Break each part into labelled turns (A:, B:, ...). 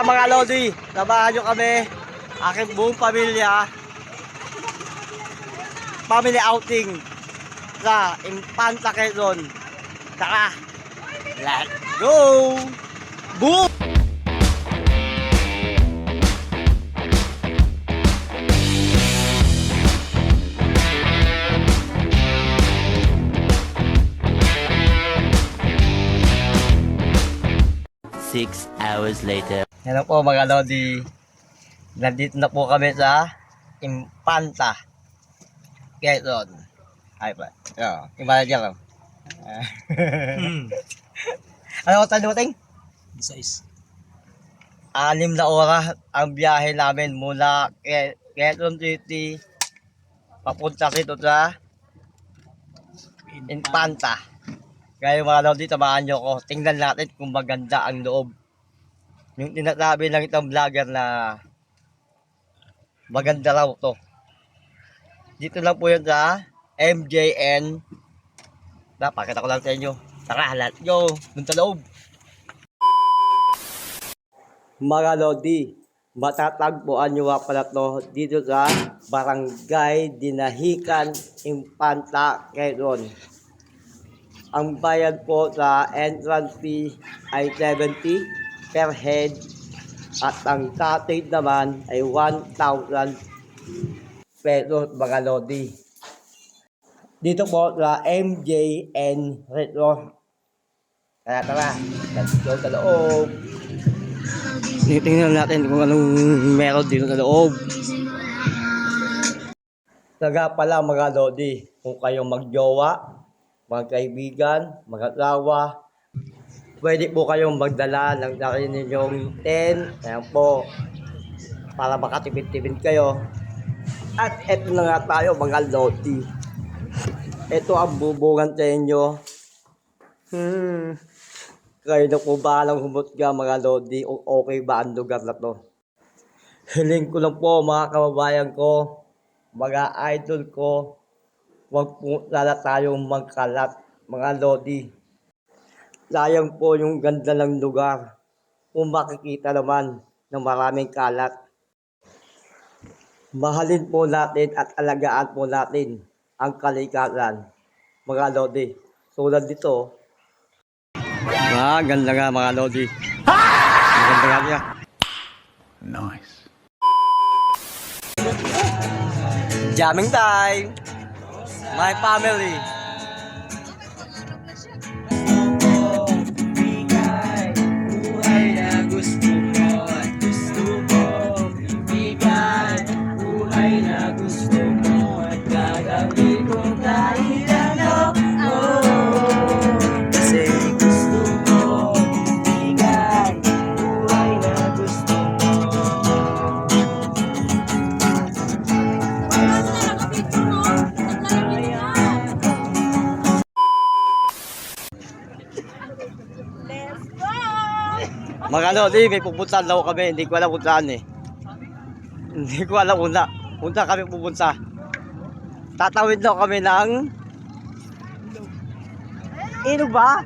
A: Tara mga Lodi, samahan nyo kami, aking buong pamilya, family outing sa Infanta Quezon. Tara, let's go! Boom!
B: Six hours later.
A: Hello po mga Lodi. Nandito na po kami sa Infanta. Quezon. Ay pa. Yo, imala diyan lang. ano ko tayo ting?
C: Sais.
A: Anim na oras ang biyahe namin mula Ke- Quezon City papunta rito sa Infanta. Kaya mga Lodi, tamaan nyo ko. Tingnan natin kung maganda ang loob. Yung tinasabi ng itong vlogger na maganda raw to. Dito lang po yun sa MJN. Napakita ko lang sa inyo. Tara, let's go. Dun sa loob. Mga Lodi, matatagpuan nyo pala to dito sa Barangay Dinahican, Infanta, Quezon. Ang bayad po sa entrance fee ay 70 per head at ang cottage naman ay 1,000 pesos mga lodi. Dito po sa MJN Retro. Tara tara, let's go sa loob. Tingnan natin kung anong meron dito sa loob. Taga pala mga lodi, kung kayong magjowa, mga kaibigan, mga asawa, pwede po kayong magdala ng sarili ninyong tent, ayan po, para makatipid-tipid kayo. At eto na nga tayo mga lodi. Ito ang bubungan sa inyo. Hmm. Kayo na po ba lang humusga mga lodi kung okay ba ang lugar na to. Hiling ko lang po mga kababayan ko, mga idol ko, Huwag po lala tayong magkalat, mga lodi. Sayang po yung ganda ng lugar. Kung makikita naman ng maraming kalat. Mahalin po natin at alagaan po natin ang kalikasan, mga lodi. Tulad dito. Ah, ganda nga mga lodi. Ganda nga niya.
B: Nice.
A: Jamming time! My family! Mga lodi, may pupuntahan daw kami. Hindi ko alam kung saan eh. Hindi ko alam kung na. Kung saan kami pupunta. Tatawid daw kami ng... Ino ba?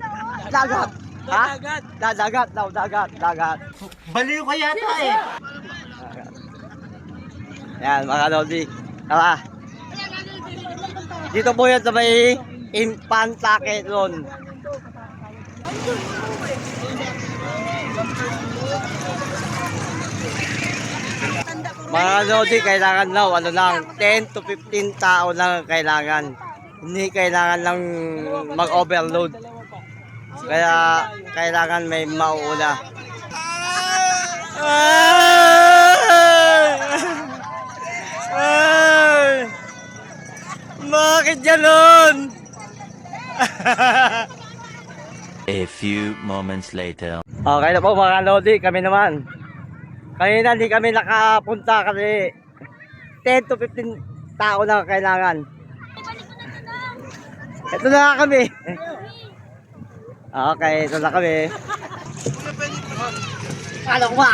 A: Dagat. Ha? Dagat. Dagat daw, dagat, dagat.
C: Baliw ka yata eh.
A: Yan, mga lodi. Tara. Dito po yan sa may Infanta Quezon. Mga lodi, kailangan daw, ano lang, 10 to 15 tao lang ang kailangan. Hindi kailangan lang mag-overload. Kaya kailangan may mauuna. Ay! Bakit ganon?
B: A few moments later.
A: Okay na po mga Lodi, kami naman. Kanina hindi kami nakapunta kasi 10 to 15 tao lang ang kailangan. Ito na kami. Okay, ito na kami. Ano ko ba?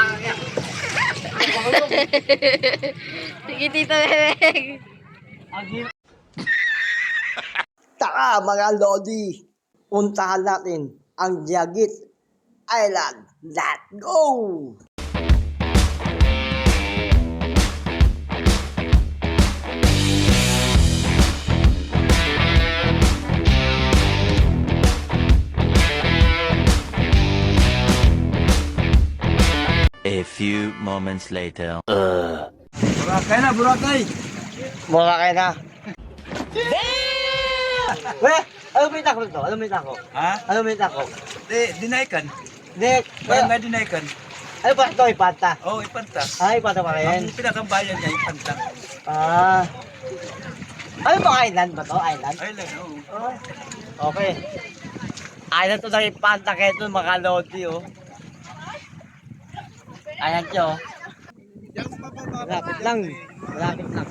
D: Sige, Tito Bebek.
A: Tara mga Lodi, puntahan natin ang Diagit Island. Let's go!
B: A few moments later.
C: Burakay na, burakay.
A: Mukha kayo na. Weh, ano may tako nito? Ano may tako?
C: Ha?
A: Ano may tako?
C: Di, dinaykan.
A: Nick,
C: Barangay dinaykan.
A: ano ba ito? Ipanta.
C: Oo, oh, ipanta.
A: Ay, ipanta pa rin.
C: Ang pinakambayan niya, ipanta.
A: Ah. Ano to? Island ba to? Island?
C: Ay lang, oo.
A: Oh. Okay. Island to na ipanta kayo ito mga lodi oh. Ayan siya oh. Malapit lang. Malapit lang.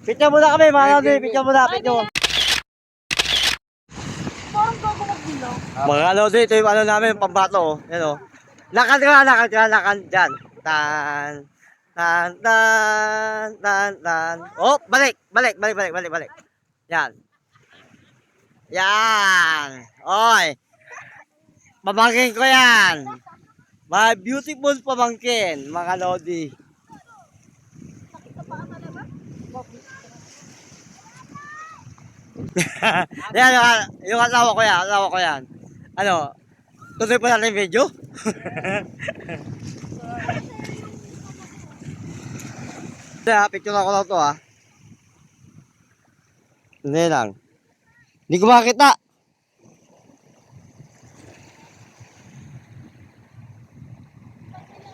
A: Picture muna kami mga lodi. Picture muna. Picture. Mga lodi, ito yung ano namin, pambato oh. Yan oh. Lakad ka, lakad ka, lakad dyan. Tan, tan, tan, tan, tan. Oh, balik, balik, balik, balik, balik, balik. Yan. Yan. Oy. Pamangkin ko yan. My beautiful pamangkin, mga lodi. yan, yung, yung asawa ko yan, asawa ko yan. Ano, tuloy pa natin video? Kaya, picture ako lang to ha. Hindi lang. Hindi ko makita.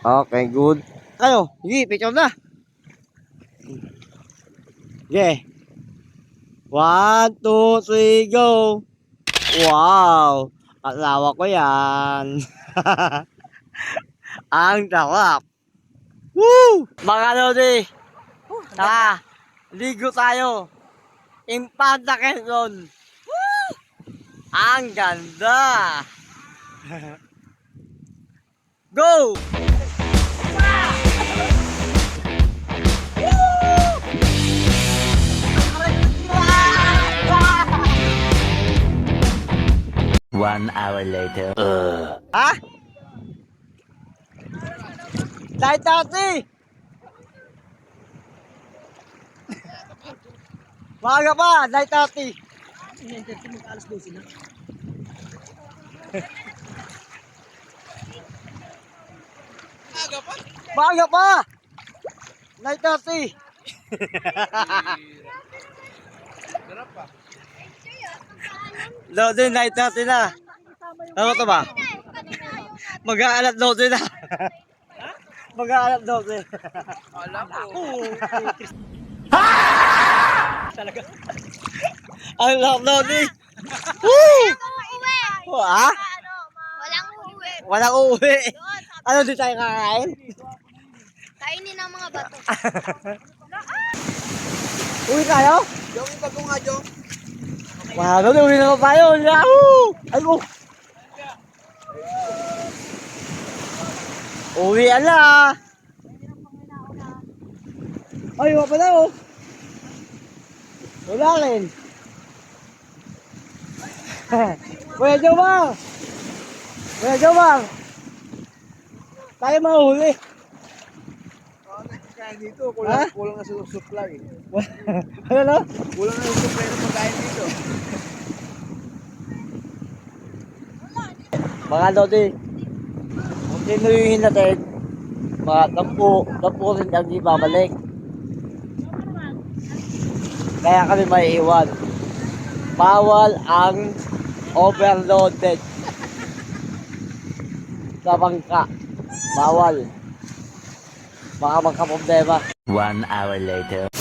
A: Okay, good. Kayo, sige, picture na. Okay. One, two, three, go. Wow! Asawa ko yan. Ang sarap. Woo! Mga lodi. Tara, ligo tayo. Impanta Quezon. Woo! Ang ganda. Go!
B: One hour later.
A: Ha? Dahil tati! Maaga pa, dahil tati! Maaga pa! Dahil tati! Lodi, này natin na. Ano to ba? Mag-aalat daw din na. Mag-aalat daw din.
C: Alam ko.
A: Talaga. Ang love daw din. Woo! Oh, ha?
D: Walang uuwi.
A: Walang uuwi. Ano di tayo kakain?
D: kainin ang mga bato.
A: Uwi tayo?
C: Yung iba nga, Jong.
A: Wow, doon uwi na tayo. Yahoo! Ay, oh. Uwi ala. Ay, wala pala oh. Wala rin. Kuya Jomar! Kuya Jomar! Tayo mahuli.
C: Kaya dito,
A: kulang-
C: kulang na sa supply.
A: Ano no?
C: Kulang na yung supply ng pagkain dito.
A: Mga lodi, kung tinuyuhin natin, mga dampu, dampu rin ang di babalik. Kaya kami may iwan. Bawal ang overloaded sa bangka. Bawal. Baka magka-problema.
B: One hour later.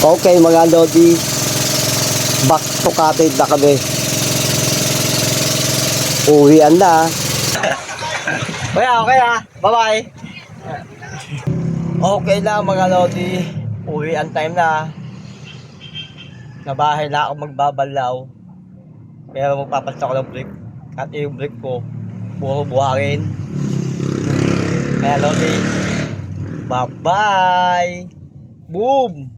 A: Okay mga lodi, back to cottage na kami. Uwian na. Kaya okay ha, bye bye. Okay na mga lodi, uwian time na. Sa bahay na ako magbabalaw. Pero magpapalit ako ng break. At yung break ko, puro buhangin. Kaya lodi, bye bye. Boom!